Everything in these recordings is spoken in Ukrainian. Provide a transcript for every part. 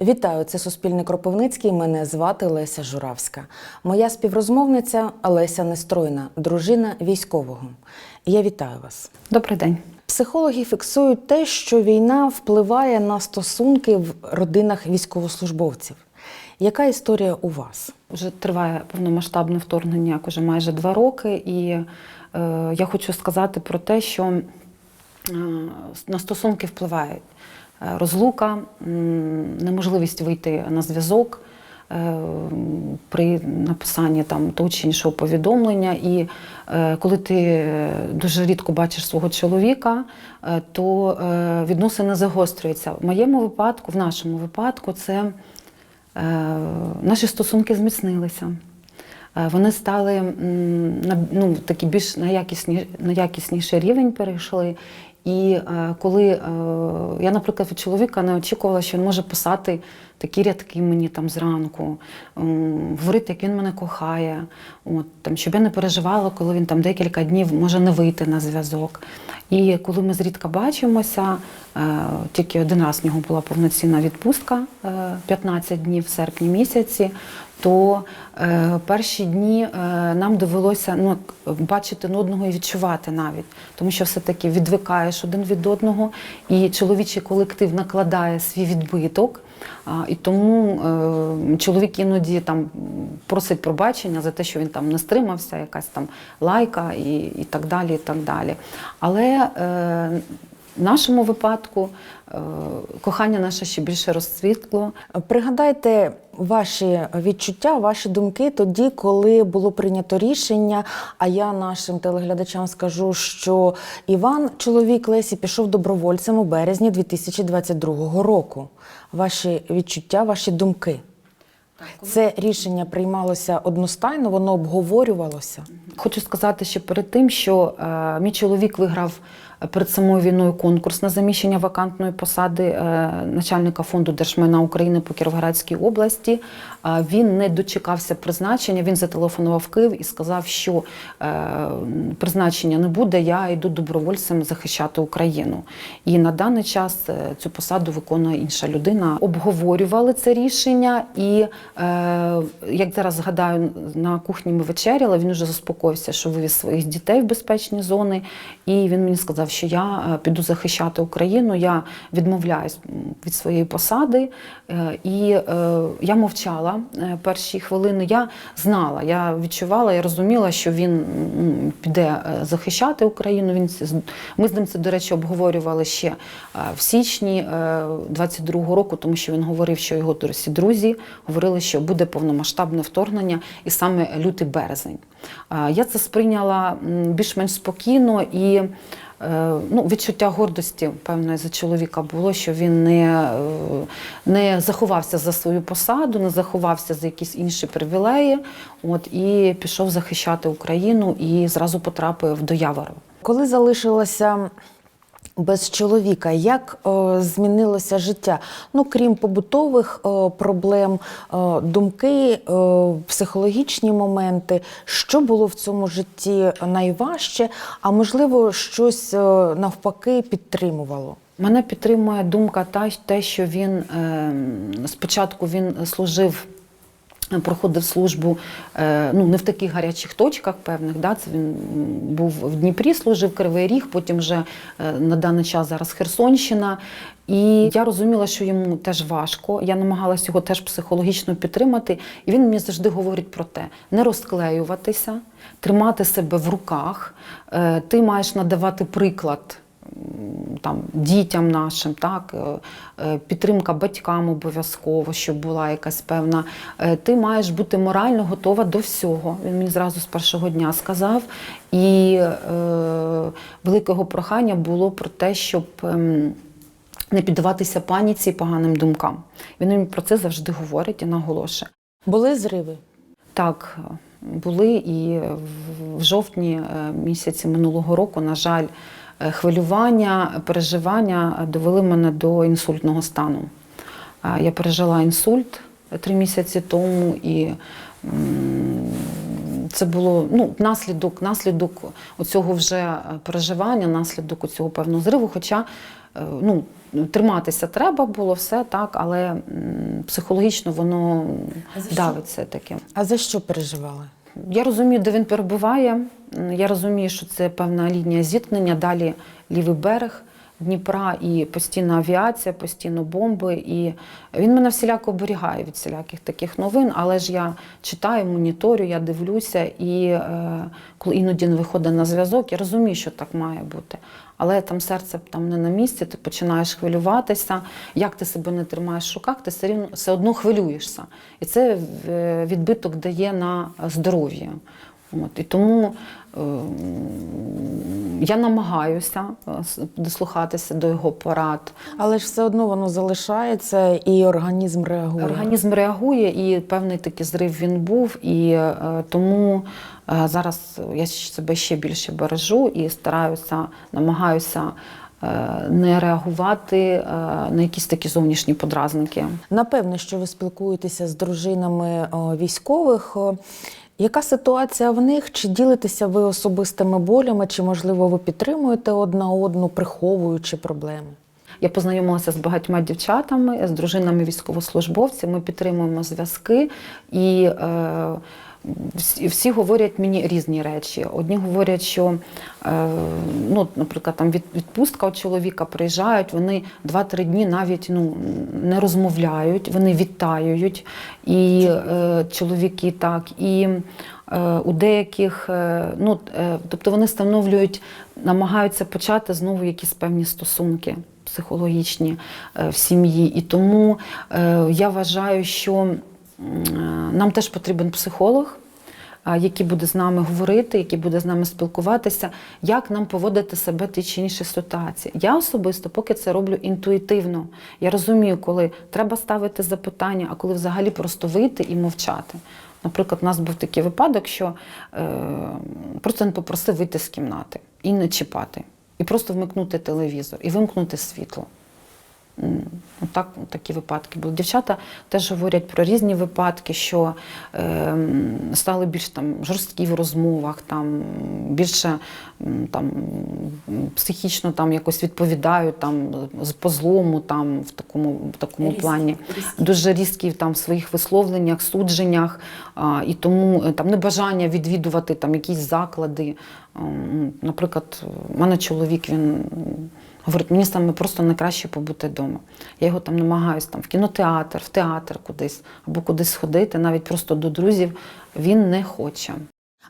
Вітаю, це Суспільний Кропивницький. Мене звати Леся Журавська. Моя співрозмовниця Леся Нестройна, дружина військового. Я вітаю вас. Добрий день. Психологи фіксують те, що війна впливає на стосунки в родинах військовослужбовців. Яка історія у вас? Вже триває повномасштабне вторгнення як уже майже два роки, і е, я хочу сказати про те, що е, на стосунки впливає е, розлука, неможливість вийти на зв'язок е, при написанні там того чи іншого повідомлення. І е, коли ти е, дуже рідко бачиш свого чоловіка, то відносини загострюються. В моєму випадку, в нашому випадку, це наші стосунки зміцнилися. Вони стали на ну, такі більш на, якісні, на якісніший рівень перейшли. І е, коли е, я, наприклад, від чоловіка не очікувала, що він може писати такі рядки мені там зранку, говорити, як він мене кохає, от, там, щоб я не переживала, коли він там декілька днів може не вийти на зв'язок. І коли ми зрідка бачимося, е, тільки один раз в нього була повноцінна відпустка е, 15 днів в серпні місяці, то е, перші дні е, нам довелося ну, бачити один одного і відчувати навіть, тому що все-таки відвикаєш один від одного, і чоловічий колектив накладає свій відбиток. І тому е, чоловік іноді там просить пробачення за те, що він там не стримався, якась там лайка і, і так далі. і так далі. Але е, в нашому випадку е, кохання наше ще більше розцвітло. Пригадайте ваші відчуття, ваші думки тоді, коли було прийнято рішення. А я нашим телеглядачам скажу, що Іван, чоловік Лесі, пішов добровольцем у березні 2022 року. Ваші відчуття, ваші думки. Це рішення приймалося одностайно, воно обговорювалося. Хочу сказати ще перед тим, що е, мій чоловік виграв перед самою війною конкурс на заміщення вакантної посади е, начальника фонду держмайна України по Кіровоградській області. Е, він не дочекався призначення. Він зателефонував Київ і сказав, що е, призначення не буде. Я йду добровольцем захищати Україну. І на даний час цю посаду виконує інша людина. Обговорювали це рішення, і як зараз згадаю, на кухні ми вечеряли. Він вже заспокоївся, що вивіз своїх дітей в безпечні зони. І він мені сказав, що я е, піду захищати Україну. Я відмовляюсь від своєї посади. Е, І е, я мовчала перші хвилини. Я знала, я відчувала, я розуміла, що він піде захищати Україну. Він ми з ним це, до речі, обговорювали ще в січні 22-го року, тому що він говорив, що його друзі говорили, що буде повномасштабне вторгнення, і саме лютий березень. Я це сприйняла більш-менш спокійно і. Е, Ну, відчуття гордості, певно, за чоловіка було, що він не, е, не заховався за свою посаду, не заховався за якісь інші привілеї, от, і пішов захищати Україну і зразу потрапив до Явору. Коли залишилася без чоловіка, як е, змінилося життя? Ну, крім побутових е, проблем, е, думки, е, психологічні моменти, що було в цьому житті найважче, а можливо, щось е, навпаки підтримувало? Мене підтримує думка та те, що він е, спочатку він служив. Проходив службу е, ну не в таких гарячих точках певних. Да, це він був в Дніпрі, служив Кривий Ріг, потім вже е, на даний час зараз Херсонщина. І я розуміла, що йому теж важко. Я намагалася його теж психологічно підтримати. І він мені завжди говорить про те: не розклеюватися, тримати себе в руках. Е, Ти маєш надавати приклад там, дітям нашим, так, е, е, підтримка батькам обов'язково, щоб була якась певна. Е, Ти маєш бути морально готова до всього. Він мені зразу з першого дня сказав. І е, велике його прохання було про те, щоб. ем, не піддаватися паніці і поганим думкам. Він мені про це завжди говорить і наголошує. Були зриви? Так, були і в- жовтні місяці минулого року, на жаль, хвилювання, переживання довели мене до інсультного стану. Я пережила інсульт три місяці тому, і це було ну, наслідок, наслідок оцього вже переживання, наслідок цього певного зриву. Хоча е, ну, триматися треба було все так, але психологічно воно А давиться таке. А за що переживали? Я розумію, де він перебуває. Я розумію, що це певна лінія зіткнення. Далі лівий берег Дніпра і постійна авіація, постійно бомби. І він мене всіляко оберігає від всіляких таких новин. Але ж я читаю, моніторю, я дивлюся, і е, коли іноді не виходить на зв'язок, я розумію, що так має бути. Але там серце там не на місці, ти починаєш хвилюватися. Як ти себе не тримаєш в руках, ти все рівно все одно хвилюєшся. І це е, відбиток дає на здоров'я. От, і тому е, я намагаюся е, дослухатися до його порад. Але ж все одно воно залишається і організм реагує. Організм реагує, і певний такий зрив він був. І е, тому е, зараз я себе ще більше бережу і стараюся, намагаюся не реагувати на якісь такі зовнішні подразники. Напевне, що ви спілкуєтеся з дружинами військових. Яка ситуація в них? Чи ділитеся ви особистими болями, чи можливо ви підтримуєте одна одну, приховуючи проблеми? Я познайомилася з багатьма дівчатами, з дружинами військовослужбовців. Ми підтримуємо зв'язки і. Е, всі, говорять мені різні речі. Одні говорять, що, е, ну, наприклад, там від, відпустка у чоловіка приїжджають, вони 2-3 дні навіть ну, не розмовляють, вони вітають. І е, чоловіки так. І е, у деяких, ну, тобто вони встановлюють, намагаються почати знову якісь певні стосунки психологічні в сім'ї. І тому я вважаю, що нам теж потрібен психолог. Який буде з нами говорити, який буде з нами спілкуватися, як нам поводити себе в тій чи іншій ситуації. Я особисто поки це роблю інтуїтивно. Я розумію, коли треба ставити запитання, а коли взагалі просто вийти і мовчати. Наприклад, у нас був такий випадок, що е, просто він попросив вийти з кімнати і не чіпати, і просто вмикнути телевізор, і вимкнути світло. М, Отак, такі випадки були. Дівчата теж говорять про різні випадки, що е, стали більш там жорсткі в розмовах, там більше там психічно там якось відповідають там з по злому, там в такому, в такому Різкі, плані різкі. дуже різкі там в своїх висловленнях, судженнях, а, і тому е, там небажання відвідувати там якісь заклади. Ем, Наприклад, у мене чоловік він говорить, мені саме просто найкраще побути вдома. Я його там намагаюся там в кінотеатр, в театр кудись або кудись сходити, навіть просто до друзів. Він не хоче.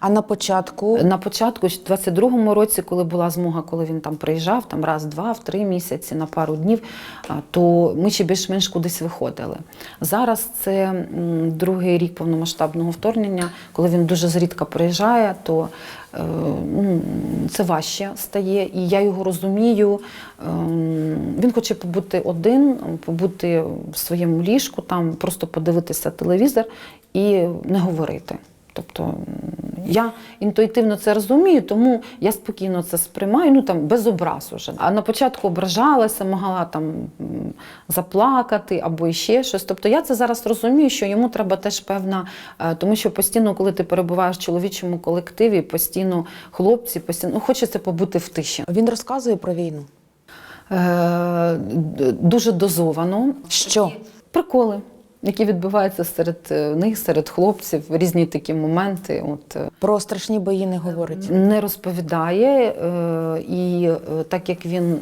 А на початку На початку, в 22-му році, коли була змога, коли він там приїжджав, там раз, два, в три місяці на пару днів, то ми ще більш-менш кудись виходили. Зараз це другий рік повномасштабного вторгнення, коли він дуже зрідка приїжджає, то е, ну, це важче стає, і я його розумію. Ем, Він хоче побути один, побути в своєму ліжку, там просто подивитися телевізор і не говорити. Тобто я інтуїтивно це розумію, тому я спокійно це сприймаю, ну там без образ уже. А на початку ображалася, могла там заплакати або ще щось. Тобто я це зараз розумію, що йому треба теж певна, е, тому що постійно, коли ти перебуваєш в чоловічому колективі, постійно хлопці, постійно ну, хочеться побути в тиші. він розказує про війну. Е, дуже дозовано. Що? Приколи. Які відбуваються серед е, них, серед хлопців, різні такі моменти. От е, Про страшні бої не говорить. не розповідає, е, і так як він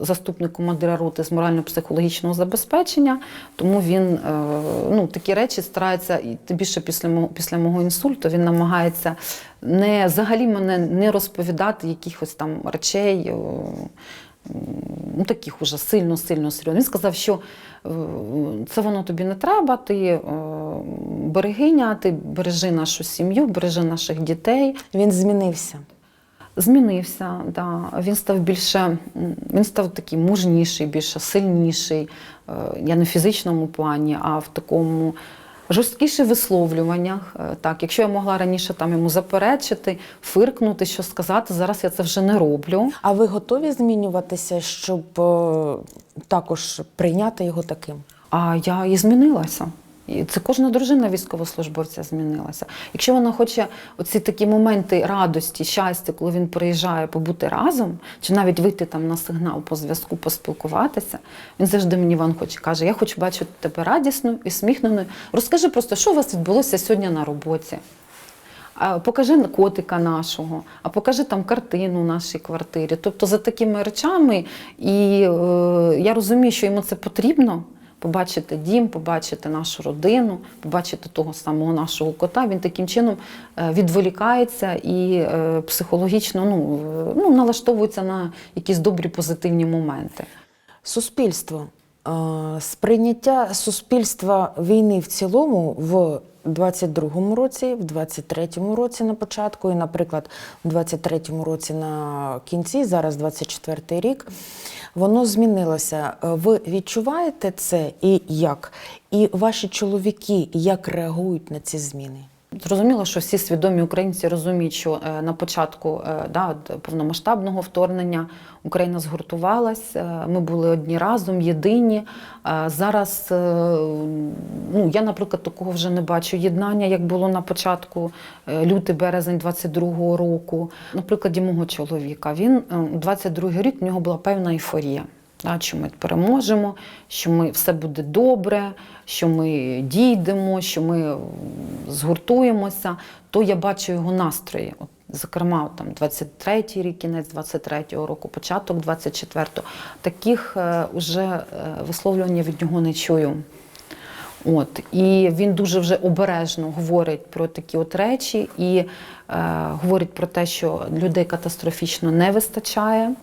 заступник командира роти з морально-психологічного забезпечення, тому він ну, такі речі старається, і тим більше після мого, після мого інсульту він намагається не взагалі мене не розповідати якихось там речей. Ну, таких уже сильно-сильно серйозно. Він сказав, що це воно тобі не треба, ти е, берегиня, ти бережи нашу сім'ю, бережи наших дітей. Він змінився. Змінився, да. він став більше, він став такий мужніший, більше сильніший. Е, Я не в фізичному плані, а в такому жорсткіших висловлюваннях. Е, Так, якщо я могла раніше там йому заперечити, фиркнути, що сказати, зараз я це вже не роблю. А ви готові змінюватися, щоб е, також прийняти його таким? А я і змінилася. І це кожна дружина військовослужбовця змінилася. Якщо вона хоче оці такі моменти радості, щастя, коли він приїжджає побути разом, чи навіть вийти там на сигнал по зв'язку, поспілкуватися, він завжди мені Іван хоче каже: Я хочу бачити тебе радісною і сміхненою. Розкажи просто, що у вас відбулося сьогодні на роботі. А покажи котика нашого, а покажи там картину в нашій квартирі. Тобто за такими речами, і е, я розумію, що йому це потрібно. Побачити дім, побачити нашу родину, побачити того самого нашого кота. Він таким чином е, відволікається і е, психологічно ну, е, ну, налаштовується на якісь добрі позитивні моменти. Суспільство. Сприйняття суспільства війни в цілому в 22-му році, в 23-му році на початку, і, наприклад, в 23-му році на кінці, зараз 24-й рік, воно змінилося. Е, Ви відчуваєте це і як? І ваші чоловіки як реагують на ці зміни? Зрозуміло, що всі свідомі українці розуміють, що е, на початку е, да, повномасштабного вторгнення Україна згуртувалась, е, ми були одні разом, єдині. Зараз ну, я, наприклад, такого вже не бачу єднання, як було на початку е, лютий-березень 22-го року. На прикладі мого чоловіка, він е, 22-й рік в нього була певна ейфорія. Що ми переможемо, що ми все буде добре, що ми дійдемо, що ми згуртуємося, то я бачу його настрої. От, зокрема, там 23-й рік, кінець 23-го року, початок 24-го. Таких е, уже е, висловлювань від нього не чую. От і він дуже вже обережно говорить про такі от речі і е, говорить про те, що людей катастрофічно не вистачає.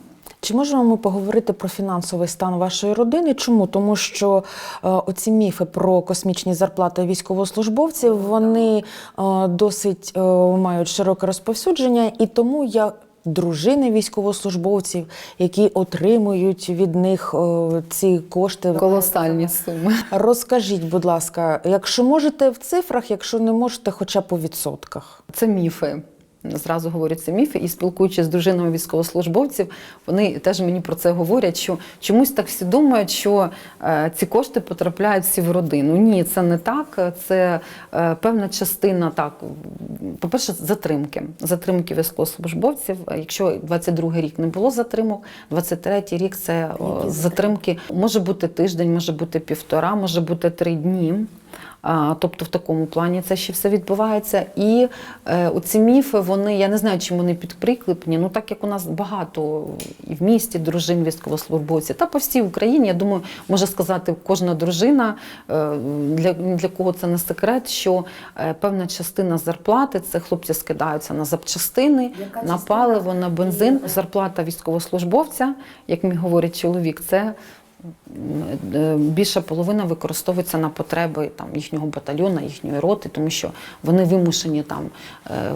Чи можемо ми поговорити про фінансовий стан вашої родини? Чому? Тому що е, оці міфи про космічні зарплати військовослужбовців вони е, досить е, мають широке розповсюдження, і тому я. Дружини військовослужбовців, які отримують від них е, ці кошти. Колосальні суми. Розкажіть, будь ласка, якщо можете в цифрах, якщо не можете, хоча б у відсотках. Це міфи. Зразу говорю, це міфи. І спілкуючись з дружинами військовослужбовців, вони теж мені про це говорять, що чомусь так всі думають, що е, ці кошти потрапляють всі в родину. Ні, це не так. Це е, певна частина так. По-перше, затримки. Затримки військовослужбовців. Якщо 22-й рік не було затримок, 23-й рік це затримки. Може бути тиждень, може бути півтора, може бути три дні. Тобто в такому плані це ще все відбувається. І е, оці міфи, вони, я не знаю, чим вони підприклепні, ну так як у нас багато і в місті дружин військовослужбовців, та по всій Україні, я думаю, може сказати кожна дружина, е, для, для кого це не секрет, що е, певна частина зарплати це хлопці скидаються на запчастини, на паливо, на бензин. Зарплата військовослужбовця, як мені говорить чоловік, це більша половина використовується на потреби там, їхнього батальйону, їхньої роти, тому що вони вимушені там, е,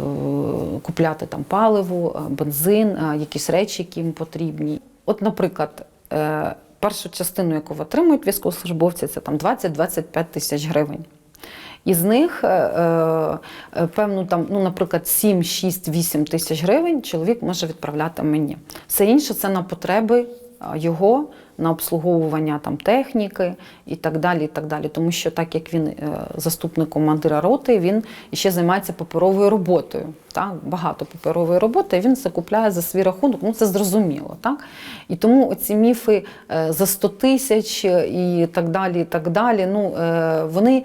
купляти там, паливо, е, бензин, е, якісь речі, які їм потрібні. От, наприклад, е, першу частину, яку отримують військовослужбовці, це там 20-25 тисяч гривень. Із них, е, е, певну, там, ну, наприклад, 7, 6, 8 тисяч гривень чоловік може відправляти мені. Все інше це на потреби е, його, на обслуговування там, техніки і так далі. і так далі. Тому що, так як він е, заступник командира роти, він ще займається паперовою роботою. Так? Багато паперової роботи, і він закупляє за свій рахунок. Ну, це зрозуміло. Так? І тому ці міфи е, за 100 тисяч і так далі, і так далі, ну, е, вони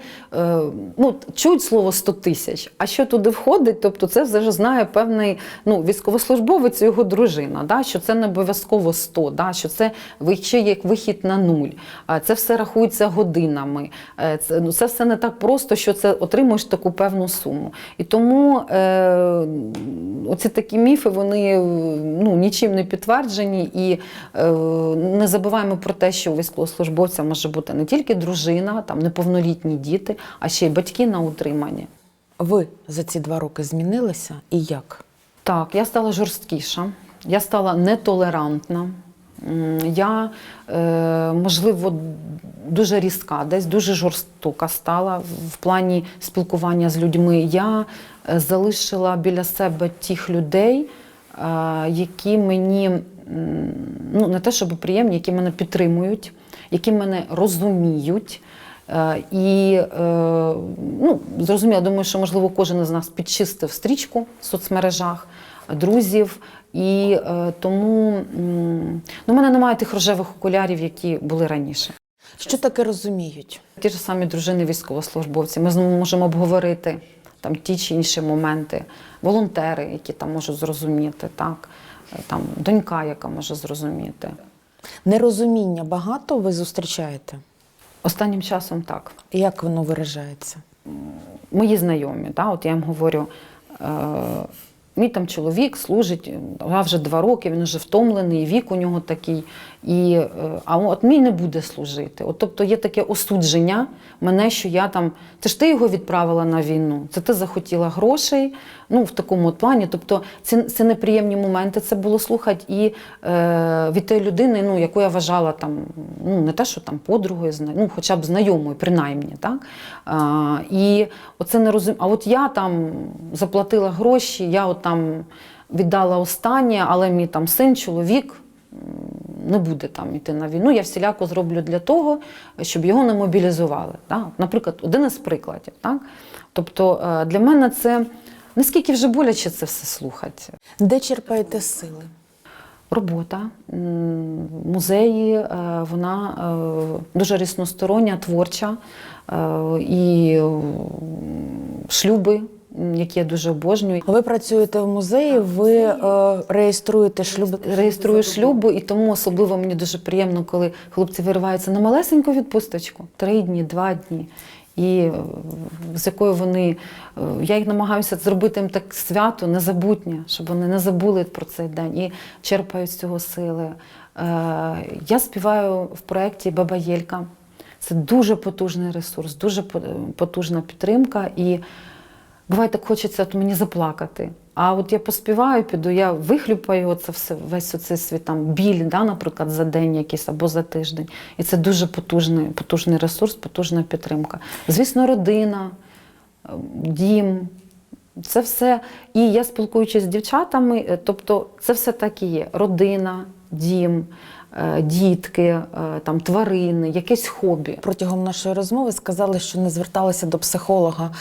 ну, чують слово 100 тисяч, а що туди входить, тобто це вже знає певний ну, військовослужбовець і його дружина, да? що це не обов'язково 100, да? що це ще як вихід на нуль. Це все рахується годинами. Е, Це, ну, це все не так просто, що це отримуєш таку певну суму. І тому е, оці такі міфи, вони ну, нічим не підтверджені. І е, не забуваємо про те, що у військовослужбовця може бути не тільки дружина, там неповнолітні діти, а ще й батьки на утриманні. Ви за ці два роки змінилися і як? Так, я стала жорсткіша, я стала нетолерантна. Я, е, можливо, дуже різка, десь дуже жорстока стала в- плані спілкування з людьми. Я е, залишила біля себе тих людей, е, які мені ну, не те, щоб приємні, які мене підтримують, які мене розуміють. І ну, зрозуміло, думаю, що можливо кожен із нас підчистив стрічку в соцмережах, друзів. І е, тому ну, в мене немає тих рожевих окулярів, які були раніше. Що таке розуміють? Ті ж самі дружини військовослужбовці. Ми з ними можемо обговорити там ті чи інші моменти, волонтери, які там можуть зрозуміти, так, е, там донька, яка може зрозуміти. Нерозуміння багато ви зустрічаєте? Останнім часом так. Як воно виражається? Мої знайомі, да, от я їм говорю, е, мій там чоловік служить а вже два роки, він вже втомлений, вік у нього такий. І, е, а от мій не буде служити. От, тобто є таке осудження мене, що я там. Це ж ти його відправила на війну, це ти захотіла грошей. Ну, в такому от плані. Тобто, це, це неприємні моменти. Це було слухати і е, від тієї людини, ну, яку я вважала там, ну не те, що там подругою, ну, хоча б знайомою, принаймні. Так? А, і оце не розум... А от я там заплатила гроші, я от там віддала останнє, але мій там син, чоловік не буде там йти на війну. Я всіляко зроблю для того, щоб його не мобілізували. Так? Наприклад, один із прикладів. Так? Тобто е, для мене це наскільки вже боляче це все слухати. Де черпаєте сили? Робота, музеї, е, вона е, дуже різностороння, творча. І шлюби, які я дуже обожнюю. Ви працюєте в музеї, ви е, реєструєте шлюби. Реєструю шлюби, і тому особливо мені дуже приємно, коли хлопці вириваються на малесеньку відпусточку три дні, два дні. І е, з якою вони, е, я їх намагаюся зробити їм так свято, незабутнє, щоб вони не забули про цей день і черпають з цього сили. Е, Я співаю в проєкті Баба Єлька. Це дуже потужний ресурс, дуже потужна підтримка. І буває так хочеться от мені заплакати. А от я поспіваю, піду, я вихлюпаю оце все, весь оцей свій там біль, да, наприклад, за день якийсь або за тиждень. І це дуже потужний, потужний ресурс, потужна підтримка. Звісно, родина, е, дім. Це все. І я спілкуючись з дівчатами, е, тобто це все так і є: родина, дім, дітки, е, там, тварини, якесь хобі. Протягом нашої розмови сказали, що не зверталися до психолога.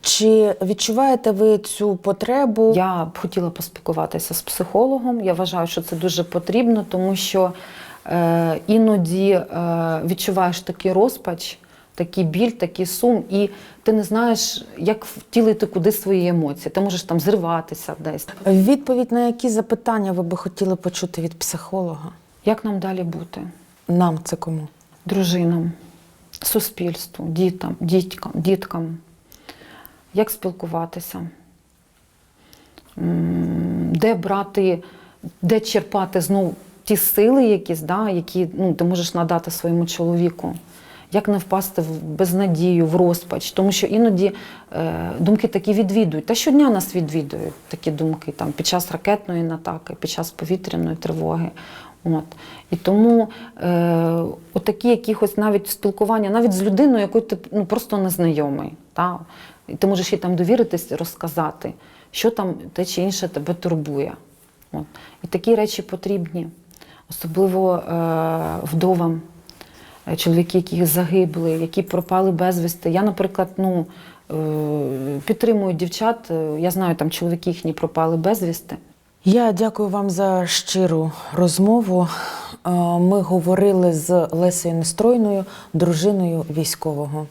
Чи відчуваєте ви цю потребу? Я б хотіла поспілкуватися з психологом. Я вважаю, що це дуже потрібно, тому що е, іноді е, відчуваєш такий розпач, такий біль, такий сум, і ти не знаєш, як втілити куди свої емоції. Ти можеш там зриватися десь. Відповідь на які запитання ви би хотіли почути від психолога? Як нам далі бути? Нам це кому? Дружинам, суспільству, дітям, діткам, діткам. Як спілкуватися? Де брати, де черпати знову ті сили, якісь, да, які ну, ти можеш надати своєму чоловіку. Як не впасти в безнадію, в розпач, тому що іноді е, думки такі відвідують. Та щодня нас відвідують такі думки там, під час ракетної атаки, під час повітряної тривоги. От. І тому е, отакі якихось навіть спілкування, навіть з людиною, якою ти ну, просто незнайомий. Та? І ти можеш їй там довіритись, розказати, що там те чи інше тебе турбує. От. І такі речі потрібні, особливо е, вдовам, е, чоловіки, які загибли, які пропали безвісти. Я, наприклад, ну, е, підтримую дівчат, е, я знаю, там чоловіки їхні пропали безвісти. Я дякую вам за щиру розмову. Е, Ми говорили з Лесею Нестройною, дружиною військового.